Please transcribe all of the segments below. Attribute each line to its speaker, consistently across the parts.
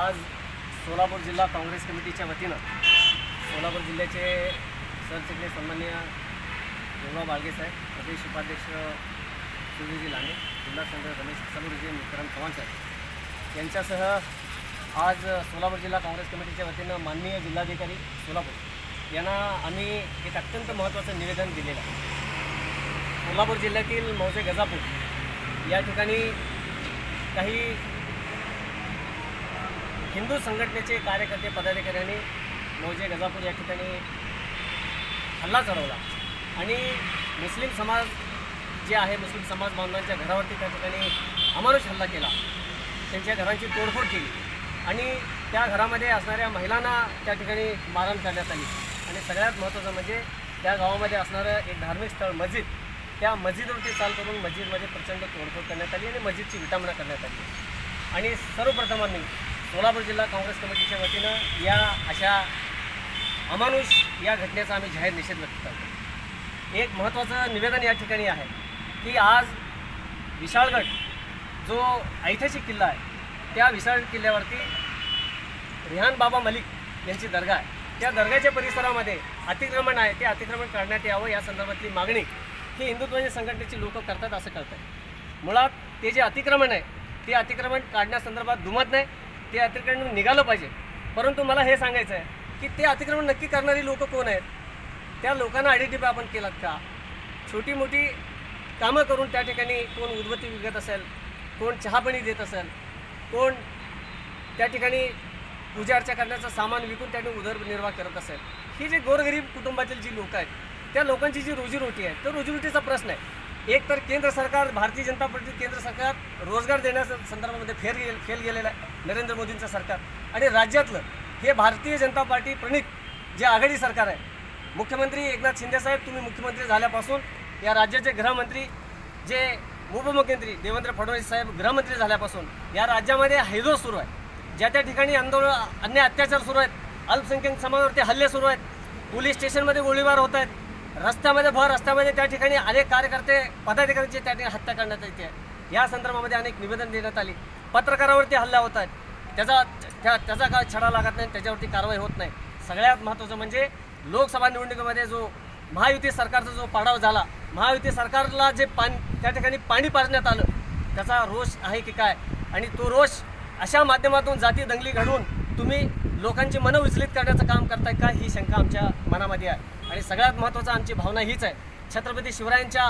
Speaker 1: आज सोलापूर जिल्हा काँग्रेस कमिटीच्या वतीनं सोलापूर जिल्ह्याचे सरचिटणीस सन्मान्य योगा बाळगे साहेब प्रदेश उपाध्यक्ष सुधीरजी लांडे जिल्हा संघ रमेश सलुरजी विक्रम चव्हाण साहेब यांच्यासह आज सोलापूर जिल्हा काँग्रेस कमिटीच्या वतीनं माननीय जिल्हाधिकारी सोलापूर यांना आम्ही एक अत्यंत महत्त्वाचं निवेदन दिलेलं आहे. सोलापूर जिल्ह्यातील मौजे गजापूर या ठिकाणी काही हिंदू संघटनेचे कार्यकर्ते पदाधिकाऱ्यांनी मौजे गजापूर या ठिकाणी हल्ला चढवला. आणि मुस्लिम समाज जे आहे मुस्लिम समाज बांधवांच्या घरावरती त्या ठिकाणी अमानुष हल्ला केला. त्यांच्या घरांची तोडफोड केली. आणि त्या घरामध्ये असणाऱ्या महिलांना त्या ठिकाणी मारण करण्यात आली. आणि सगळ्यात महत्त्वाचं म्हणजे त्या गावामध्ये असणारं एक धार्मिक स्थळ मस्जिद त्या मस्जिदवरती चाल करून मस्जिदमध्ये प्रचंड तोडफोड करण्यात आली आणि मस्जिदची विटामणा करण्यात आली. आणि सर्वप्रथमांनी सोलापूर जिल्हा काँग्रेस कमिटीच्या वतीनं या अशा अमानुष या घटनेचा आम्ही जाहीर निषेध व्यक्त करतो. एक महत्त्वाचं निवेदन या ठिकाणी आहे की आज विशाळगड जो ऐतिहासिक किल्ला आहे त्या विशाळगड किल्ल्यावरती रिहान बाबा मलिक यांची दर्गा आहे. त्या दर्ग्याच्या परिसरामध्ये अतिक्रमण आहे ते अतिक्रमण करण्यात यावं या संदर्भातली मागणी ही हिंदुत्वाच्या संघटनेची लोक करतात असं कळतं मुळात ते जे अतिक्रमण आहे ते अतिक्रमण काढण्यासंदर्भात दुमत नाही ते अतिक्रमण निघालं पाहिजे. परंतु मला हे सांगायचं आहे की ते अतिक्रमण नक्की करणारी लोक कोण आहेत? त्या लोकांना आयडेंटिफाय आपण केलात का? छोटी मोठी कामं करून त्या ठिकाणी कोण उदबत्ती विकत असेल कोण चहापाणी देत असेल कोण त्या ठिकाणी पूजा अर्चा करण्याचं सामान विकून त्याने उदरनिर्वाह करत असेल. ही जे गोरगरीब कुटुंबातील जी लोक आहेत त्या लोकांची जी रोजीरोटी आहे तो रोजीरोटीचा प्रश्न आहे. एक तर केंद्र सरकार भारतीय जनता पार्टी केंद्र सरकार रोजगार देण्याच्या संदर्भामध्ये फेर गेल फेल गेलेलं आहे नरेंद्र मोदींचं सरकार. आणि राज्यातलं हे भारतीय जनता पार्टी प्रणित जे आघाडी सरकार आहे मुख्यमंत्री एकनाथ शिंदेसाहेब तुम्ही मुख्यमंत्री झाल्यापासून या राज्याचे गृहमंत्री जे उपमुख्यमंत्री देवेंद्र फडणवीस साहेब गृहमंत्री झाल्यापासून या राज्यामध्ये हैदो सुरू आहे. ज्या त्या ठिकाणी आंदोलन अन्य अत्याचार सुरू आहेत अल्पसंख्याक समाजावरती हल्ले सुरू आहेत पोलीस स्टेशनमध्ये गोळीबार होत आहेत रस्त्यामध्ये भर रस्त्यामध्ये त्या ठिकाणी अनेक कार्यकर्ते पदाधिकाऱ्यांची त्या ठिकाणी हत्या करण्यात येते. या संदर्भामध्ये अनेक निवेदन देण्यात आली. पत्रकारावरती हल्ला होत आहेत त्याचा त्या त्याचा काय छडा लागत नाही त्याच्यावरती कारवाई होत नाही. सगळ्यात महत्त्वाचं म्हणजे लोकसभा निवडणुकीमध्ये जो महायुती सरकारचा जो पाडाव झाला महायुती सरकारला जे पाणी त्या ठिकाणी पाणी पाजण्यात आलं त्याचा रोष आहे की काय? आणि तो रोष अशा माध्यमातून जाती दंगली घडवून तुम्ही लोकांची मनं विचलित करण्याचं काम करताय का? ही शंका आमच्या मनामध्ये आहे. आणि सगळ्यात महत्त्वाचं आमची भावना हीच आहे. छत्रपती शिवरायांच्या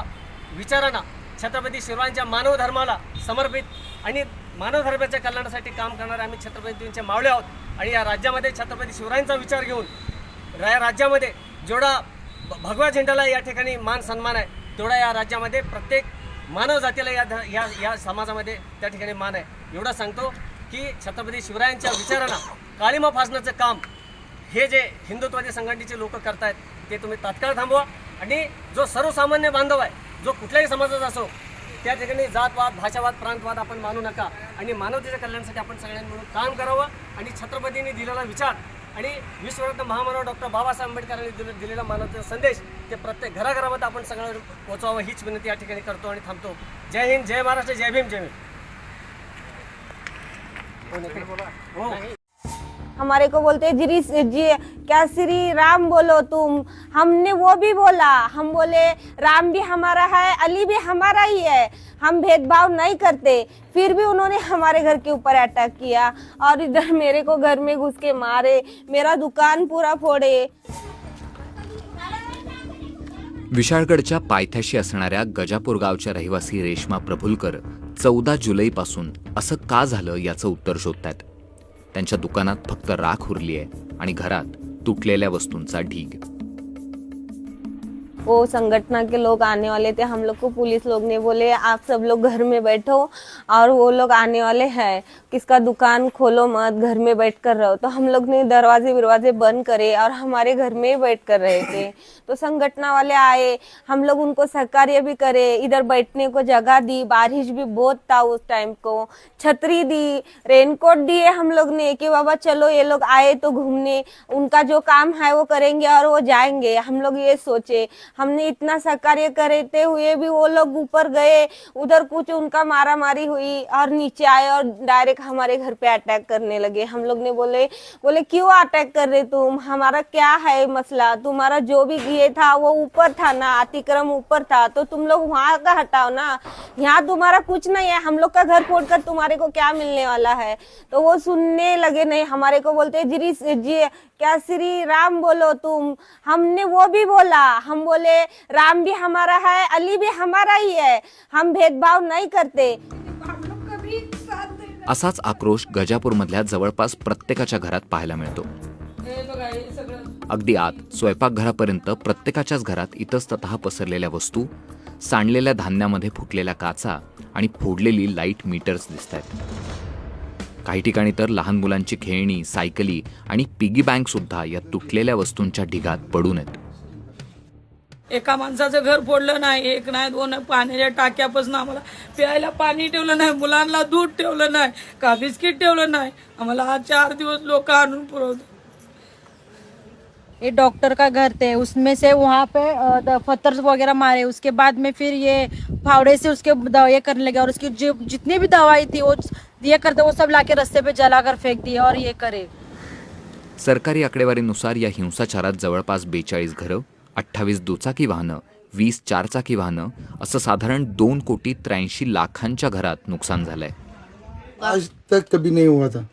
Speaker 1: विचारांना छत्रपती शिवरायांच्या मानव धर्माला समर्पित आणि मानव धर्माच्या कल्याणासाठी काम करणारे आम्ही छत्रपतींचे मावळे आहोत. आणि या राज्यामध्ये छत्रपती शिवरायांचा विचार घेऊन या राज्यामध्ये जेवढा भ- भगवा झेंड्याला या ठिकाणी मान सन्मान आहे तेवढा या राज्यामध्ये प्रत्येक मानव जातीला या ध- या या समाजामध्ये त्या ठिकाणी मान आहे. एवढं सांगतो की छत्रपती शिवरायांच्या विचारांना काळीमा फासण्याचं काम हे जे हिंदुत्वादी संघटनेचे लोक करतायत ते तुम्ही तात्काळ थांबवा. आणि जो सर्वसामान्य बांधव आहे जो कुठल्याही समाजाचा असो त्या ठिकाणी जातवाद भाषावाद प्रांतवाद आपण मानू नका. आणि मानवतेच्या कल्याणासाठी आपण सगळ्यांनी मिळून काम करावं. आणि छत्रपतींनी दिलेला विचार आणि विश्वरत्न महामानव डॉक्टर बाबासाहेब आंबेडकरांनी दिले दिलेला मानवतेचा संदेश ते प्रत्येक घराघरामध्ये आपण सगळं पोचवावं हीच विनंती या ठिकाणी करतो आणि थांबतो. जय हिंद जय महाराष्ट्र जय भीम जय भीम. हो.
Speaker 2: हमारे को बोलते हैं जी जी क्या श्री राम बोलो तुम? हमने वो भी बोला। हम बोले राम भी हमारा है अली भी हमारा ही है। हम भेदभाव नहीं करते। फिर भी उन्होंने हमारे घर के ऊपर अटैक किया और इधर मेरे को घर में घुस के मारे। मेरा दुकान पूरा फोड़े।
Speaker 3: विशाळगडच्या पायथ्याशी असणाऱ्या गजापूर गावच्या रहिवासी रेश्मा प्रभुलकर चौदा जुलैपासून असं का झालं याचं उत्तर शोधतात त्यांच्या दुकानात फक्त राख उरली आहे आणि घरात तुटलेल्या वस्तूंचा ढीग.
Speaker 2: वो संगठन के लोग आने वाले थे, हम लोग को पुलिस लोग ने बोले, आप सब लोग घर में बैठो और वो लोग आने वाले हैं। किसका दुकान खोलो मत, घर में बैठ कर रहो। तो हम लोग ने दरवाजे विरवाजे बंद करे और हमारे घर में बैठ कर रहे थे। तो संगठना वाले आए, हम लोग उनको सहकार्य भी करे, इधर बैठने को जगह दी, बारिश भी बहुत था उस टाइम को। छतरी दी रेनकोट दिए हम लोग ने कि बाबा चलो ये लोग आए तो घूमने, उनका जो काम है वो करेंगे और वो जाएँगे। हम लोग ये सोचे हमने इतना सहकार्य करते हुए भी वो लोग ऊपर गए, उधर कुछ उनका मारा मारी हुई और नीचे आए और डायरेक्ट हमारे घर पे अटैक करने लगे। हम लोग ने बोले बोले, क्यों अटैक कर रहे तुम? हमारा क्या है मसला? तुम्हारा जो भी ये था वो ऊपर था ना, अतिक्रम ऊपर था तो तुम लोग वहाँ का हटाओ ना। यहाँ तुम्हारा कुछ नहीं है, हम लोग का घर फोड़ कर तुम्हारे को क्या मिलने वाला है? तो वो सुनने लगे, नहीं, हमारे को बोलते जी क्या श्री राम बोलो तुम? हमने वो भी बोला। हम बोले राम भी हमारा है अली भी हमारा ही है। हम भेदभाव नहीं करते।
Speaker 3: असाच आक्रोश गजापूरमधल्या जवळपास प्रत्येकाच्या घरात पाहायला मिळतो. अगदी आत स्वयंपाकघरापर्यंत प्रत्येकाच्याच घरात इतस्तत पसरलेल्या वस्तू सांडलेल्या धान्यामध्ये फुटलेल्या काचा आणि फोडलेली लाइट मीटर्स दिसत आहेत काही ठिकाणी तर लहान मुलांची खेळणी सायकली आणि पिगी बँक सुद्धा या तुटलेल्या वस्तूंच्या ढिगात पडून आहेत.
Speaker 4: एका माणसाचं घर फोडलं नाही एक नाही दोन पाण्याच्या टाक्यापासून आम्हाला प्यायला पाणी ठेवलं नाही मुलांना दूध ठेवलं नाही का बिस्किट ठेवलं नाही. आम्हाला आज चार दिवस लोक आणून पुरवतात.
Speaker 5: ये डॉक्टर का घर थे उसमें से वहाँ पे पत्थर वगैरह मारे उसके बाद में फिर ये फावड़े से उसके दवाई करने लगे और उसकी जितनी भी दवाई थी वो ये करते वो सब लाके रास्ते पे जलाकर फेंक दिए और ये करे।
Speaker 3: सरकारी आकडेवारीनुसार या हिंसाचारात जवळपास बेचाळीस घरं अठ्ठावीस दुचाकी वाहनं वीस चारचाकी वाहनं असं साधारण दोन कोटी त्र्याऐंशी लाखांच्या घरात नुकसान झालंय.
Speaker 6: आज तक कभी नहीं हुआ था।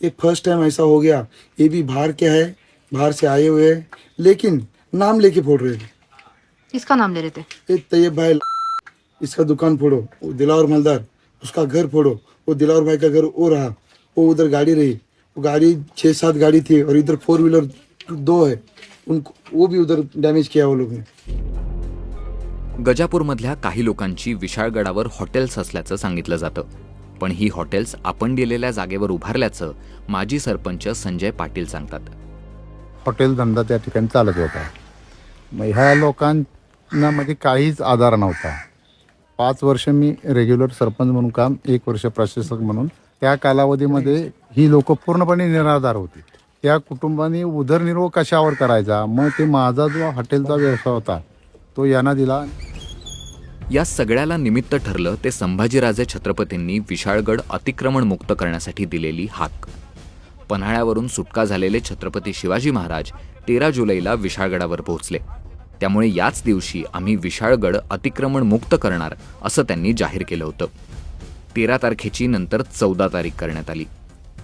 Speaker 6: ये फर्स्ट टाइम ऐसा हो गया। ये भी बाहर के है बाहर से आए हुए हैं लेकिन नाम लेके फोड़ रहे थे।
Speaker 7: किसका नाम ले रहे थे?
Speaker 6: ये तैयब भाई इसका दुकान फोड़ो वो दिलावर मलदार उसका घर फोड़ो। वो दिलावर भाई का घर वो रहा वो उधर गाड़ी रही वो गाड़ी छः सात गाड़ी थी और इधर फोर व्हीलर दो है उनको वो भी उधर डैमेज किया वो लोग ने।
Speaker 3: गजापूरमधल्या काही लोकांची विशाळगडावर हॉटेल्स असल्याचं सांगितलं जातं. पण ही हॉटेल्स आपण दिलेल्या जागेवर उभारल्याचं माजी सरपंच संजय पाटील सांगतात.
Speaker 8: हॉटेल धंदा त्या ठिकाणी चालत होता. मग ह्या लोकांना मध्ये काहीच आधार नव्हता. पाच वर्ष मी रेग्युलर सरपंच म्हणून काम एक वर्ष प्रशासक म्हणून. त्या कालावधीमध्ये ही लोक पूर्णपणे निराधार होती. त्या कुटुंबाने उदरनिर्वाह कशावर करायचा? मग ते माझा जो हॉटेलचा व्यवसाय होता तो यांना दिला.
Speaker 3: या सगळ्याला निमित्त ठरलं ते संभाजीराजे छत्रपतींनी विशाळगड अतिक्रमण मुक्त करण्यासाठी दिलेली हाक. पन्हाळ्यावरून सुटका झालेले छत्रपती शिवाजी महाराज तेरा जुलैला विशाळगडावर पोहोचले. त्यामुळे याच दिवशी आम्ही विशाळगड अतिक्रमण मुक्त करणार असं त्यांनी जाहीर केलं होतं. तेरा तारखेची नंतर चौदा तारीख करण्यात आली.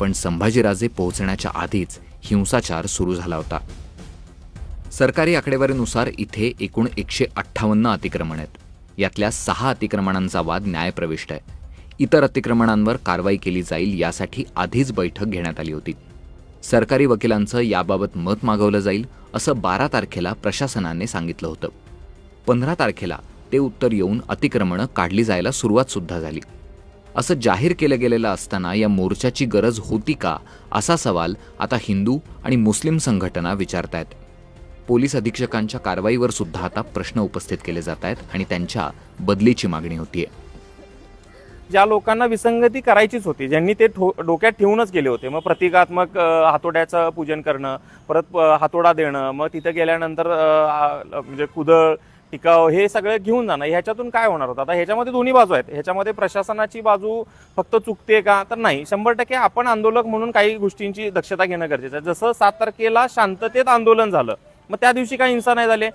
Speaker 3: पण संभाजीराजे पोहोचण्याच्या आधीच हिंसाचार सुरू झाला होता. सरकारी आकडेवारीनुसार इथे एकूण एकशे अठ्ठावन्न अतिक्रमण आहेत. यातल्या सहा अतिक्रमणांचा वाद न्यायप्रविष्ट आहे. इतर अतिक्रमणांवर कारवाई केली जाईल यासाठी आधीच बैठक घेण्यात आली होती. सरकारी वकिलांचं याबाबत मत मागवलं जाईल असं बारा तारखेला प्रशासनाने सांगितलं होतं. पंधरा तारखेला ते उत्तर येऊन अतिक्रमणं काढली जायला सुरुवात सुद्धा झाली. असं जाहीर केलं गेलेलं असताना या मोर्चाची गरज होती का असा सवाल आता हिंदू आणि मुस्लिम संघटना विचारतायत. पोलीस अधीक्षकांच्या कारवाईवर सुद्धा आता प्रश्न उपस्थित केले जात आहेत आणि त्यांच्या बदलीची मागणी होतीये.
Speaker 9: ज्या लोकांना विसंगती करायचीच होती ज्यांनी ते ठो डोक्यात ठेवूनच गेले होते. मग प्रतिकात्मक हातोड्याचं पूजन करणं परत हातोडा देणं मग तिथं गेल्यानंतर म्हणजे कुदळ टिकाव हे सगळं घेऊन जाणं. ह्याच्यातून काय होणार होतं? आता ह्याच्यामध्ये दोन्ही बाजू आहेत. ह्याच्यामध्ये प्रशासनाची बाजू फक्त चुकते का? तर नाही. शंभर टक्के आपण आंदोलक म्हणून काही गोष्टींची दक्षता घेणं गरजेचं आहे. जसं सात तारखेला शांततेत आंदोलन झालं मग त्या दिवशी काही हिंसा नाही झाले.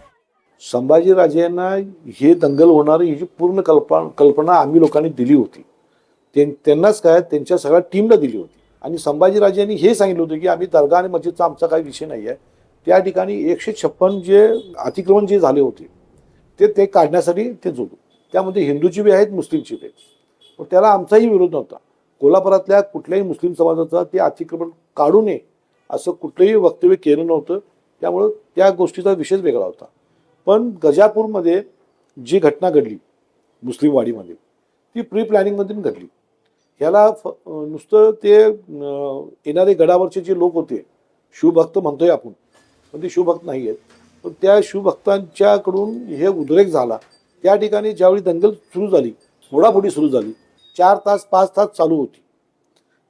Speaker 10: संभाजीराजेंना हे दंगल होणार ह्याची पूर्ण कल्पना कल्पना आम्ही लोकांनी दिली होती ते त्यांनाच काय त्यांच्या सगळ्या टीमला दिली होती. आणि संभाजीराजेंनी हे सांगितलं होतं की आम्ही दर्गा आणि मस्जिदचा आमचा काही विषय नाही आहे. त्या ठिकाणी एकशे छप्पन जे अतिक्रमण जे झाले होते ते ते काढण्यासाठी ते जोडू. त्यामध्ये हिंदूची बी आहेत मुस्लिमची बी आहेत. पण त्याला आमचाही विरोध नव्हता. कोल्हापुरातल्या कुठल्याही मुस्लिम समाजाचा ते अतिक्रमण काढू नये असं कुठलंही वक्तव्य केलं नव्हतं. त्यामुळं त्या गोष्टीचा विषयच वेगळा होता. पण गजापूरमध्ये जी घटना घडली मुस्लिम वाडीमध्ये ती प्री प्लॅनिंगमधून घडली. ह्याला फ नुसतं ते येणारे गडावरचे जे लोक होते शिवभक्त म्हणतोय आपण पण ते शिवभक्त नाही आहेत पण त्या शिवभक्तांच्याकडून हे उद्रेक झाला. त्या ठिकाणी ज्यावेळी दंगल सुरू झाली फोडाफोडी सुरू झाली चार तास पाच तास चालू होती.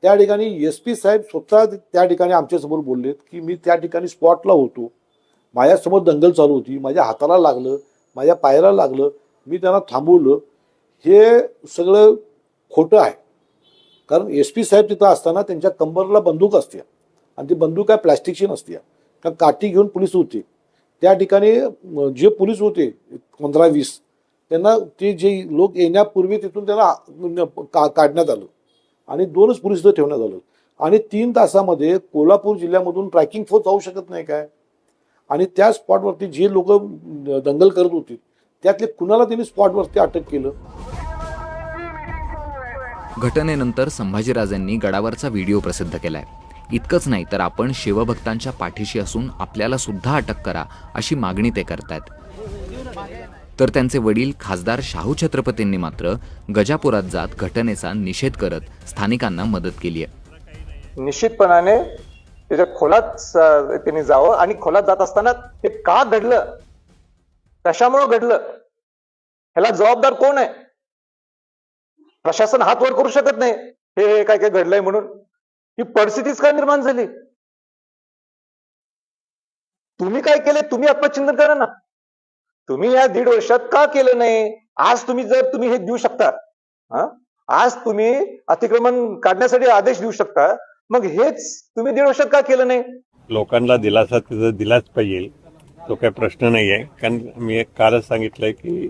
Speaker 10: त्या ठिकाणी एस पी साहेब स्वतः त्या ठिकाणी आमच्यासमोर बोललेत की मी त्या ठिकाणी स्पॉटला होतो. माझ्यासमोर दंगल चालू होती माझ्या हाताला लागलं माझ्या पायाला लागलं मी त्यांना थांबवलं. हे सगळं खोटं आहे. कारण एस पी साहेब तिथं असताना त्यांच्या कंबरला बंदूक असते. आणि ती बंदूक काय प्लॅस्टिकची नसते. कारण काठी घेऊन पोलीस होते. त्या ठिकाणी जे पोलीस होते पंधरा वीस त्यांना ते जे लोक येण्यापूर्वी तिथून त्यांना का काढण्यात आलं. आणि दोनच पोलीस ठेवण्यात आलं. आणि तीन तासामध्ये कोल्हापूर जिल्ह्यामधून ट्रॅकिंग फोर्स जाऊ शकत नाही काय? आणि त्या स्पॉटवरती जे लोक दंगल करत होते त्यातले कुणाला त्यांनी स्पॉटवरती अटक केलं?
Speaker 3: घटनेनंतर संभाजीराजांनी गडावरचा व्हिडिओ प्रसिद्ध केलाय. इतकंच नाही तर आपण शिवभक्तांच्या पाठीशी असून आपल्याला सुद्धा अटक करा अशी मागणी ते करतायत. तर त्यांचे वडील खासदार शाहू छत्रपतींनी मात्र गजापुरात जात घटनेचा निषेध करत स्थानिकांना मदत केली आहे
Speaker 7: निश्चितपणाने त्याच्या खोलात त्यांनी जावं आणि खोलात जात असताना हे का घडलं? कशामुळं घडलं? ह्याला जबाबदार कोण आहे? प्रशासन हात वर करू शकत नाही. हे हे काय काय घडलंय म्हणून? ही परिस्थितीच काय निर्माण झाली? तुम्ही काय केले? तुम्ही आत्मचिंतन करा ना. तुम्ही या दीड वर्षात का केलं नाही? आज तुम्ही जर तुम्ही हे देऊ शकता. हा? आज तुम्ही अतिक्रमण काढण्यासाठी आदेश देऊ शकता. मग हेच तुम्ही दीड वर्षात का केलं नाही?
Speaker 11: लोकांना दिलासा तिथं दिलाच पाहिजे तो काही प्रश्न नाही आहे कारण मी एक कालच सांगितलंय की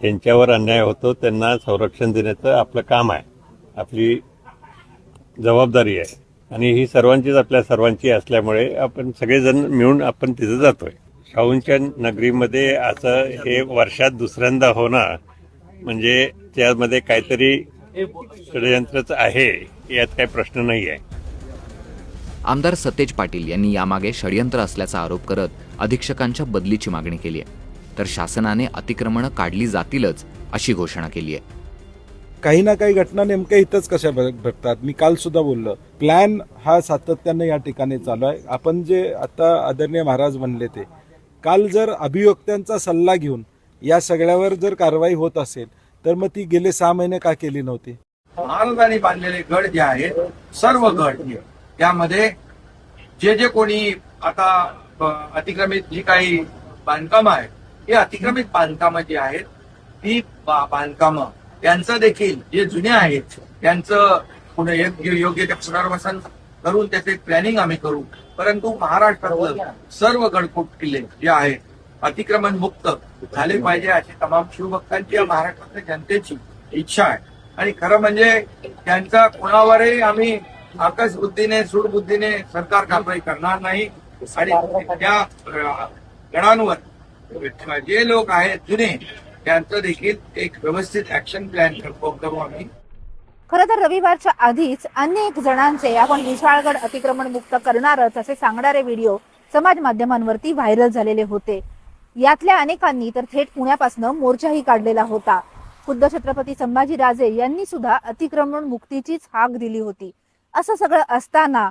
Speaker 11: ज्यांच्यावर अन्याय होतो त्यांना संरक्षण देण्याचं आपलं काम आहे. आपली जबाबदारी आहे. आणि ही सर्वांचीच आपल्या सर्वांची असल्यामुळे आपण सगळेजण मिळून आपण तिथं जातोय. शाहूंच्या नगरीमध्ये असं हे वर्षात दुसऱ्यांदा होणं म्हणजे त्यामध्ये काहीतरी षडयंत्रच आहे यात काही प्रश्न नाही आहे
Speaker 3: आमदार सतेज पाटील यांनी यामागे षडयंत्र असल्याचा आरोप करत अधीक्षकांच्या बदलीची मागणी केली आहे. तर शासनाने अतिक्रमणं काढली जातीलच अशी घोषणा केली आहे.
Speaker 12: काही ना काही घटना नेमक्या इथंच कशा घडतात? मी काल सुद्धा बोललो. प्लॅन हा सातत्याने या ठिकाणी चालू आहे. आपण जे आता आदरणीय महाराज म्हणले ते काल जर अभियोक्त्यांचा सल्ला घेऊन या सगळ्यावर जर कारवाई होत असेल तर मग ती गेले सहा महिने का केली नव्हती?
Speaker 13: महाराजांनी बांधलेले गड जे आहेत सर्व गड त्यामध्ये जे जे कोणी आता अतिक्रमित जी काही बांधकामं आहेत हे अतिक्रमित बांधकामं जी आहेत ती बांधकाम बांधकामं त्यांचं देखील जे जुने आहेत त्यांचं पुणे योग्य योग्य ते पुनर्वसन करून त्याचे प्लॅनिंग आम्ही करू. परंतु महाराष्ट्रातलं सर्व गडकोट किल्ले जे आहेत अतिक्रमण मुक्त झाले पाहिजे अशी तमाम शिवभक्तांची या महाराष्ट्रातल्या जनतेची इच्छा आहे. आणि खरं म्हणजे त्यांचा कोणावरही आम्ही आकाश बुद्धीने सूडबुद्धीने सरकार कारवाई करणार नाही. आणि त्या गणांवर जे लोक आहेत जुने त्यांचं देखील एक व्यवस्थित ऍक्शन प्लॅन करू आम्ही.
Speaker 14: खरं तर रविवारच्या आधीच अनेक जणांचे आपण विशाळगड अतिक्रमण मुक्त करणारच असे सांगणारे व्हिडिओ समाज माध्यमांवरती व्हायरल झालेले होते. यातल्या अनेकांनी तर थेट पुण्यापासून मोर्चाही काढलेला होता. खुद्द छत्रपती संभाजी राजे यांनी सुद्धा अतिक्रमण मुक्तीचीच हाक दिली होती. असं सगळं असताना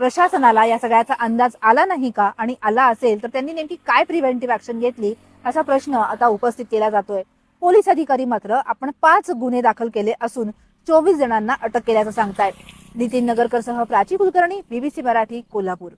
Speaker 14: प्रशासनाला या सगळ्याचा अंदाज आला नाही का? आणि आला असेल तर त्यांनी नेमकी काय प्रिव्हेंटिव्ह ऍक्शन घेतली? असा प्रश्न आता उपस्थित केला जातोय. पोलीस अधिकारी मात्र आपण पाच गुन्हे दाखल केले असून चोवीस जणांना अटक केल्याचं सांगतायत. नितीन नगरकर सह प्राची कुलकर्णी बीबीसी मराठी कोल्हापूर.